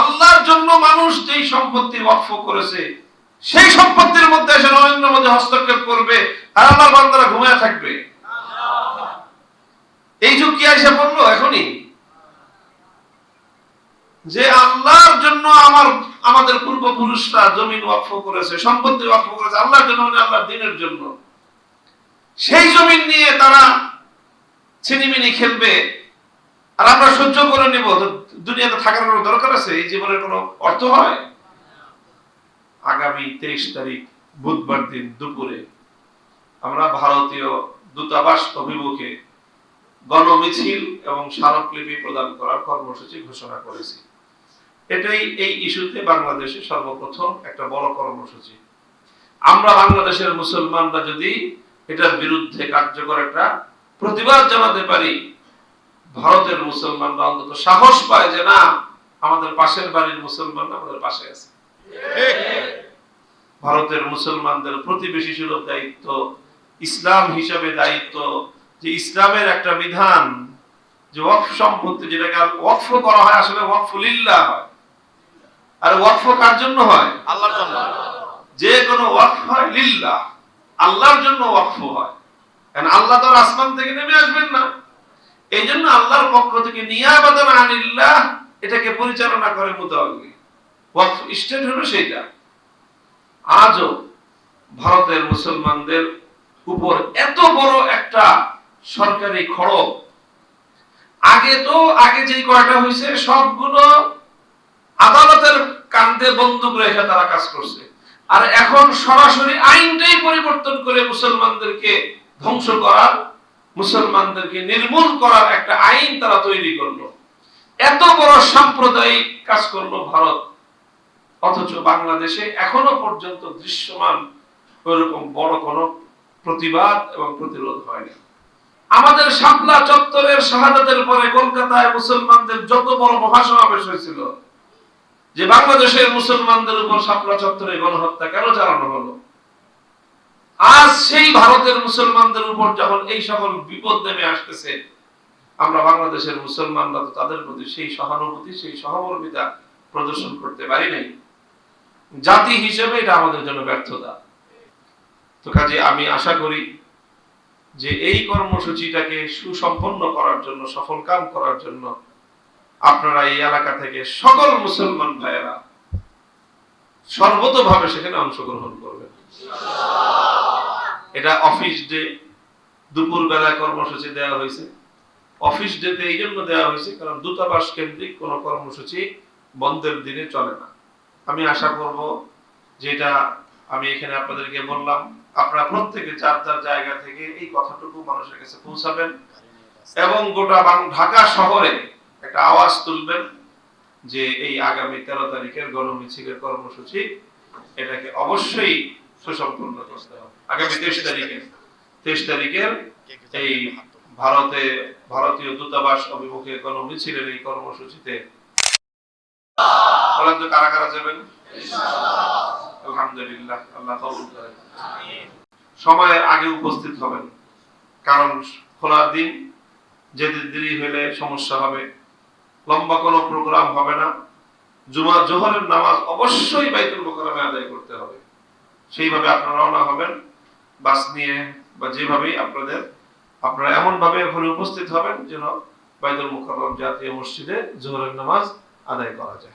আল্লাহর জন্য মানুষ যেই সম্পত্তি ওয়াকফ করেছে, সেই সম্পত্তির মধ্যে এসে নরেন্দ্র মোদী হস্তক্ষেপ করবে, আর আল্লাহর বান্দারা ঘুমিয়ে থাকবে। এই যুগ কি এসে পড়ল এখনই? যে আল্লাহর জন্য আমার, আমাদের পূর্বপুরুষরা জমিন ওয়াকফ করেছে, সম্পত্তি ওয়াকফ করেছে, আল্লাহর জন্য মানে আল্লাহর দিনের জন্য। সেই জমিন নিয়ে তারা ছিনিমিনি খেলবে আর আমরা সহ্য করে নেব। দুনিয়াতে থাকার কোনো দরকার আছে? এই জীবনের কোনো অর্থ হয়? আগামী তেইশ তারিখ, বুধবার দিন দুপুরে আমরা ভারতীয় দূতাবাস অভিমুখে গণমিছিল এবং স্মারকলিপি প্রদান করার কর্মসূচি ঘোষণা করেছি। এটাই এই ইস্যুতে বাংলাদেশে সর্বপ্রথম একটা বড় কর্মসূচি। আমরা বাংলাদেশের মুসলমানরা যদি এটার বিরুদ্ধে কার্যকর একটা প্রতিবাদ জানাতে পারি ভারতের মুসলমানরা অন্তত সাহস পায় যে না আমাদের পাশের বাড়ির মুসলমানরা আমাদের পাশে আছে। ভারতের মুসলমানদের প্রতিবেশী সুলভ দায়িত্ব ইসলাম হিসাবে দায়িত্ব যে ইসলামের একটা বিধান যে ওয়াকফ সম্পত্তি যেটাকে ওয়াকফ করা হয় আসলে ওয়াকফ লিল্লাহ হয়। আর ওয়াকফ কার জন্য হয়? আল্লাহর জন্য। যে কোনো ওয়াকফ হয় লিল্লাহ। আল্লাহর জন্য ওয়াকফ হয়। কারণ আল্লাহ তো আসমান থেকে নেমে আসবেন না। এই জন্য আল্লাহর পক্ষ থেকে নিয়াবাদান এটাকে পরিচালনা করে স্টেট হলো আজও ভারতের মুসলমানদের উপর এত বড় একটা সরকারি আগে তো, আগে যেই কয়টা হয়েছে সবগুলো আদালতের কান্দে বন্দুক রেখে তারা কাজ করছে। আর এখন সরাসরি আইনটাই পরিবর্তন করে মুসলমানদেরকে ধ্বংস করার মুসলমানদেরকে নির্মূল করার একটা আইন তারা তৈরি করল। এত বড় সাম্প্রদায়িক কাজ করল ভারত। অথচ বাংলাদেশে এখনও পর্যন্ত দৃশ্যমান ওইরকম বড় কোনো প্রতিবাদ এবং প্রতিরোধ হয়নি। আমাদের শাপলা চত্বরের শাহাদাতের পরে কলকাতায় মুসলমানদের যত বড় মহাসমাবেশ হয়েছিল, যে বাংলাদেশের মুসলমানদের উপর শাপলা চত্বরে গণহত্যা কেন চালানো হলো? আজ সেই ভারতের মুসলমানদের উপর যখন এই সকল বিপদ নেমে আসতেছে, আমরা বাংলাদেশের মুসলমানরা তো তাদের প্রতি সেই সহানুভূতি, সেই সহমর্মিতা প্রদর্শন করতে পারি নাই। জাতি হিসেবে এটা আমাদের জন্য ব্যর্থতা। তো কাজে আমি আশা করি যে এই কর্মসূচিটাকে সুসম্পন্ন করার জন্য, সফল কাম করার জন্য আপনারা এই এলাকা থেকে সকল মুসলমান ভাইয়েরা সর্বতভাবে সেখানে অংশগ্রহণ করবেন। এটা অফিস ডে দুপুর বেলা কর্মসূচি দেওয়া হয়েছে। অফিস ডেতে এই জন্য দেওয়া হয়েছে, কারণ দূতাবাস কেন্দ্রিক কোনো কর্মসূচি বন্ধের দিনে চলে না। আমি আশা করব যেটা আমি এখানে আপনাদেরকে বললাম, আপনারা প্রত্যেকে যার যার জায়গা থেকে এই কথাটুকু মানুষের কাছে পৌঁছাবেন এবং গোটা ঢাকা শহরে একটা আওয়াজ তুলবেন যে এই আগামী তেরো তারিখের গণমিছিলের কর্মসূচি, এটাকে অবশ্যই সুসম্পন্ন করতে হবে। আগামী তেইশ তারিখে। তেইশ তারিখের এই ভারতে ভারতীয় দূতাবাস অভিমুখে গণমিছিলের এই কর্মসূচিতে বলেন তো কারা কারা যাবেন? আলহামদুলিল্লাহ আল্লাহ কবুল করেন। সময়ের আগে উপস্থিত হবেন কারণ খোলার দিন যেতে দেরি হলে সমস্যা হবে। লম্বা কোনো প্রোগ্রাম হবে না। জুমা জোহরের নামাজ অবশ্যই বাইতুল মোকাররমে আদায় করতে হবে। সেইভাবে আপনারা রওনা হবেন। বাস নিয়ে বা যেভাবেই আপনাদের, আপনারা এমন ভাবে ওখানে উপস্থিত হবেন যেন বাইদুল মোকাররম জাতীয় মসজিদে জোহরের নামাজ আদায় করা যায়।